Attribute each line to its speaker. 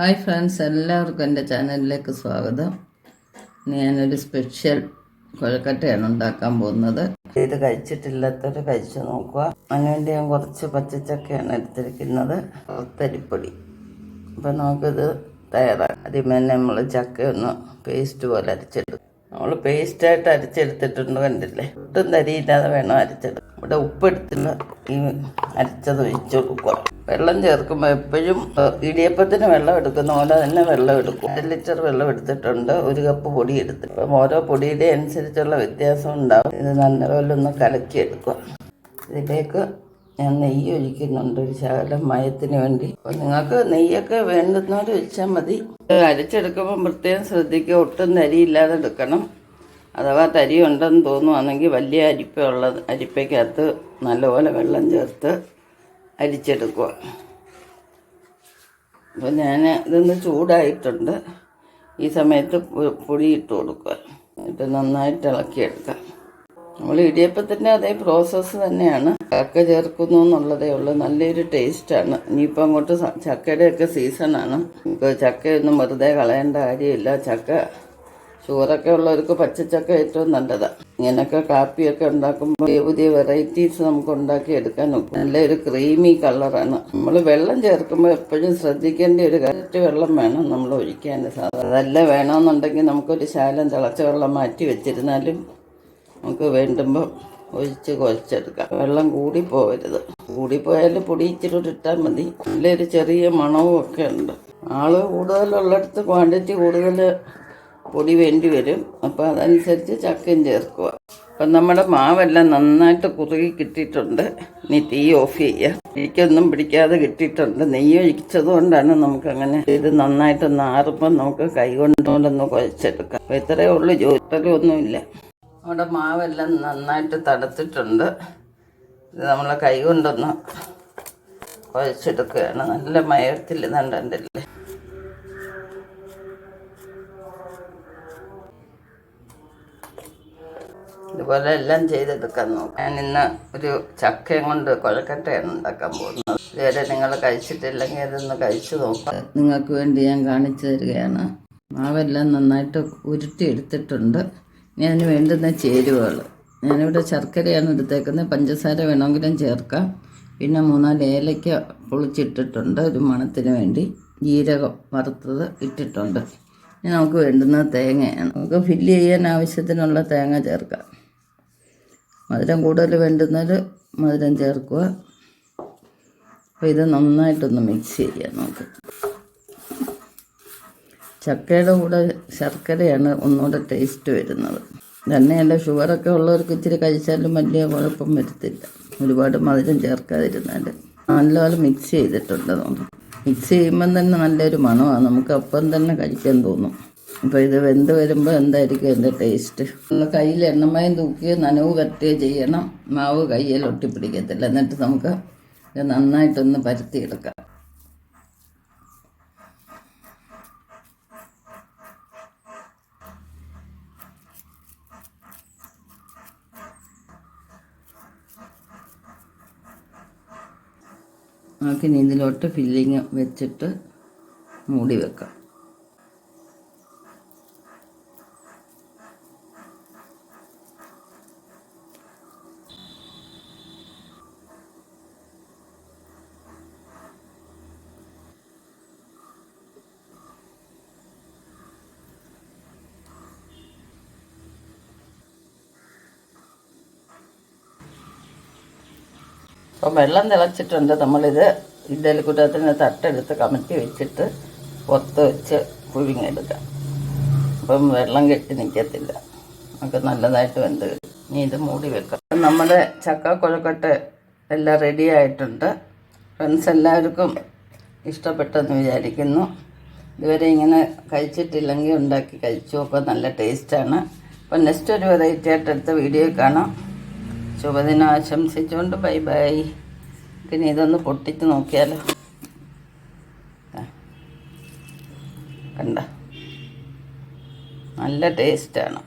Speaker 1: Hi friends എല്ലാവർക്കും എന്റെ ചാനലിലേക്ക് സ്വാഗതം. ഞാനൊരു സ്പെഷ്യൽ കൊഴക്കട്ടയാണ് ഉണ്ടാക്കാൻ പോകുന്നത്. ഇത് കഴിച്ചിട്ടില്ലാത്തവർ കഴിച്ചു നോക്കുക. അങ്ങനെ ഞാൻ കുറച്ച് പച്ചച്ചക്കയാണ് എടുത്തിരിക്കുന്നത്. തരിപ്പൊടി അപ്പം നമുക്കിത് തയ്യാറാക്കാം. ആദ്യം തന്നെ നമ്മൾ ചക്ക ഒന്ന് പേസ്റ്റ് പോലെ അരച്ചെടുക്കും. നമ്മൾ പേസ്റ്റായിട്ട് അരച്ചെടുത്തിട്ടുണ്ട് കണ്ടില്ലേ? ഒട്ടും തരിയില്ലാതെ വേണം അരച്ചെടുക്കും ഇവിടെ ഉപ്പെടുത്തില്ല ഈ അരച്ചത് ഒഴിച്ചു കൊടുക്കുക. വെള്ളം ചേർക്കുമ്പോൾ എപ്പോഴും ഇടിയപ്പത്തിന് വെള്ളം എടുക്കുന്ന പോലെ തന്നെ വെള്ളം എടുക്കും. അര ലിറ്റർ വെള്ളം എടുത്തിട്ടുണ്ട് ഒരു കപ്പ് പൊടി എടുത്തു. അപ്പം ഓരോ പൊടിയുടെ അനുസരിച്ചുള്ള വ്യത്യാസം ഉണ്ടാവും. ഇത് നല്ലപോലെ ഒന്ന് കലക്കി എടുക്കുക. ഇതിലേക്ക് ഞാൻ നെയ്യ് ഒഴിക്കുന്നുണ്ട് ഒരു ശകലം മയത്തിന് വേണ്ടി. അപ്പം നിങ്ങൾക്ക് നെയ്യൊക്കെ വേണ്ടുന്നവർ ഒഴിച്ചാൽ മതി. അരച്ചെടുക്കുമ്പോൾ പ്രത്യേകം ശ്രദ്ധിക്കുക ഒട്ടും തരിയില്ലാതെ എടുക്കണം. അഥവാ തരി ഉണ്ടെന്ന് തോന്നുവാണെങ്കിൽ വലിയ അരിപ്പയുള്ള അരിപ്പയ്ക്കകത്ത് നല്ലപോലെ വെള്ളം ചേർത്ത് അരിച്ചെടുക്കുക അപ്പോൾ ഞാൻ ഇതൊന്ന് ചൂടായിട്ടുണ്ട്. ഈ സമയത്ത് പൊടി ഇട്ട് കൊടുക്കുക. എന്നിട്ട് നന്നായിട്ട് ഇളക്കിയെടുക്കാം. നമ്മൾ ഇടിയപ്പത്തിന്റെ അതേ പ്രോസസ്സ് തന്നെയാണ്. ചക്ക ചേർക്കുന്നു എന്നുള്ളതേ ഉള്ളൂ. നല്ലൊരു ടേസ്റ്റാണ് ഇനിയിപ്പോൾ അങ്ങോട്ട് ചക്കയുടെയൊക്കെ സീസണാണ് ചക്കയൊന്നും വെറുതെ കളയേണ്ട കാര്യമില്ല. ചക്ക ഷുഗറൊക്കെ ഉള്ളവർക്ക് പച്ചച്ചക്ക ഏറ്റവും നല്ലതാണ് ഇങ്ങനെയൊക്കെ കാപ്പിയൊക്കെ ഉണ്ടാക്കുമ്പോൾ പുതിയ പുതിയ വെറൈറ്റീസ് നമുക്ക് ഉണ്ടാക്കി എടുക്കാൻ നോക്കും നല്ലൊരു ക്രീമി കളറാണ് നമ്മൾ വെള്ളം ചേർക്കുമ്പോൾ എപ്പോഴും ശ്രദ്ധിക്കേണ്ട ഒരു കറക്റ്റ് വെള്ളം വേണം നമ്മൾ ഒഴിക്കാൻ സാധാരണ അതല്ല വേണമെന്നുണ്ടെങ്കിൽ നമുക്കൊരു ശാലം തിളച്ച വെള്ളം മാറ്റി വെച്ചിരുന്നാലും നമുക്ക് വേണ്ടുമ്പോൾ ഒഴിച്ച് കുഴച്ചെടുക്കാം. വെള്ളം കൂടി പോകരുത് കൂടിപ്പോയാൽ പൊടി ഇച്ചിരി ഇട്ടാൽ മതി. നല്ലൊരു ചെറിയ മണവും ഒക്കെ ഉണ്ട്. ആൾ കൂടുതലുള്ളിടത്ത് ക്വാണ്ടിറ്റി കൂടുതൽ പൊടി വേണ്ടി വരും. അപ്പോൾ അതനുസരിച്ച് ചക്കയും ചേർക്കുക. അപ്പം നമ്മുടെ മാവെല്ലാം നന്നായിട്ട് കുറുകി കിട്ടിയിട്ടുണ്ട്. ഇനി തീ ഓഫ് ചെയ്യുക എനിക്കൊന്നും പിടിക്കാതെ കിട്ടിയിട്ടുണ്ട്. നെയ്യ് ഒഴിച്ചത് കൊണ്ടാണ് നമുക്കങ്ങനെ ഇത് നന്നായിട്ട് നാറുമ്പോൾ നമുക്ക് കൈ കൊണ്ടുകൊണ്ടൊന്ന് കുഴച്ചെടുക്കാം. അപ്പോൾ ഇത്രയേ ഉള്ളൂ. ജോലിയൊന്നുമില്ല നമ്മുടെ മാവെല്ലാം നന്നായിട്ട് തടുത്തിട്ടുണ്ട് ഇത് നമ്മൾ കൈ കൊണ്ടൊന്ന് കുഴച്ചെടുക്കുകയാണ്. നല്ല മയത്തിൽ നണ്ടല്ലേ ഇതുപോലെ എല്ലാം ചെയ്തെടുക്കാൻ നോക്കാം. ഞാൻ ഇന്ന് ഒരു ചക്കയും കൊണ്ട് കൊഴക്കട്ടയാണ് ഉണ്ടാക്കാൻ പോകുന്നത്. ഇതുവരെ നിങ്ങൾ കഴിച്ചിട്ടില്ലെങ്കിൽ അതൊന്ന് കഴിച്ചു നോക്കാം. നിങ്ങൾക്ക് വേണ്ടി ഞാൻ കാണിച്ചു തരികയാണ്. മാവെല്ലാം നന്നായിട്ട് ഉരുട്ടി എടുത്തിട്ടുണ്ട് ഇനി അതിന് വേണ്ടുന്ന ചേരുവകൾ. ഞാനിവിടെ ശർക്കരയാണ് എടുത്തേക്കുന്നത്. പഞ്ചസാര വേണമെങ്കിലും ചേർക്കാം. പിന്നെ മൂന്നാൽ ഏലയ്ക്ക പൊളിച്ചിട്ടിട്ടുണ്ട്. ഒരു മണത്തിന് വേണ്ടി ജീരകം വറുത്തത് ഇട്ടിട്ടുണ്ട്. ഇനി നമുക്ക് വേണ്ടുന്ന തേങ്ങയാണ്. നമുക്ക് ഫില്ല് ചെയ്യാൻ ആവശ്യത്തിനുള്ള തേങ്ങ ചേർക്കാം. മധുരം കൂടുതൽ വേണ്ടുന്നത് മധുരം ചേർക്കുക. അപ്പോൾ ഇത് നന്നായിട്ടൊന്ന് മിക്സ് ചെയ്യാം നമുക്ക്. ചക്കയുടെ കൂടെ ശർക്കരയാണ് ഒന്നുകൂടെ ടേസ്റ്റ് വരുന്നത്. തന്നെയല്ല ഷുഗറൊക്കെ ഉള്ളവർക്ക് ഇച്ചിരി കഴിച്ചാലും വലിയ കുഴപ്പം വരുത്തില്ല. ഒരുപാട് മധുരം ചേർക്കാതിരുന്നാൽ നല്ലപോലെ മിക്സ് ചെയ്തിട്ടുണ്ട്. തോന്നും മിക്സ് ചെയ്യുമ്പം തന്നെ നല്ലൊരു മണമാണ്. നമുക്ക് അപ്പം തന്നെ കഴിക്കാൻ തോന്നും. അപ്പോൾ ഇത് വെന്ത് വരുമ്പോൾ എന്തായിരിക്കും എന്റെ ടേസ്റ്റ് കയ്യിൽ എണ്ണമയം തൂക്കി നനവ് പറ്റുകയോ ചെയ്യണം. മാവ് കയ്യിൽ ഒട്ടിപ്പിടിക്കത്തില്ല. എന്നിട്ട് നമുക്ക് ഇത് നന്നായിട്ടൊന്ന് പരത്തിയെടുക്കാം. നമുക്ക് ഇതിലോട്ട് ഫില്ലിങ് വെച്ചിട്ട് മൂടി വെക്കാം. അപ്പം വെള്ളം തിളച്ചിട്ടുണ്ട്. നമ്മളിത് ഇഡ്ഡലി കുട്ടത്തിന് തട്ടെടുത്ത് കമത്തി വെച്ചിട്ട് പൊത്ത് വെച്ച് പുഴുങ്ങിയെടുക്കാം. അപ്പം വെള്ളം കെട്ടി നിൽക്കത്തില്ല. നമുക്ക് നല്ലതായിട്ട് വെന്ത് ഇനി ഇത് മൂടി വെക്കാം. നമ്മുടെ ചക്ക കൊഴക്കട്ട് എല്ലാം റെഡി ആയിട്ടുണ്ട്. ഫ്രണ്ട്സ് എല്ലാവർക്കും ഇഷ്ടപ്പെട്ടെന്ന് വിചാരിക്കുന്നു. ഇതുവരെ ഇങ്ങനെ കഴിച്ചിട്ടില്ലെങ്കിൽ ഉണ്ടാക്കി കഴിച്ചു. അപ്പോൾ നല്ല ടേസ്റ്റാണ് അപ്പം നെക്സ്റ്റ് ഒരു വെറൈറ്റി ആയിട്ട് അടുത്ത വീഡിയോ കാണാം. ശുഭദിനം ആശംസിച്ചുകൊണ്ട് ബൈ ബൈ. പിന്നെ ഇതൊന്ന് പൊട്ടിച്ച് നോക്കിയാലോ. കണ്ട? നല്ല ടേസ്റ്റാണ്.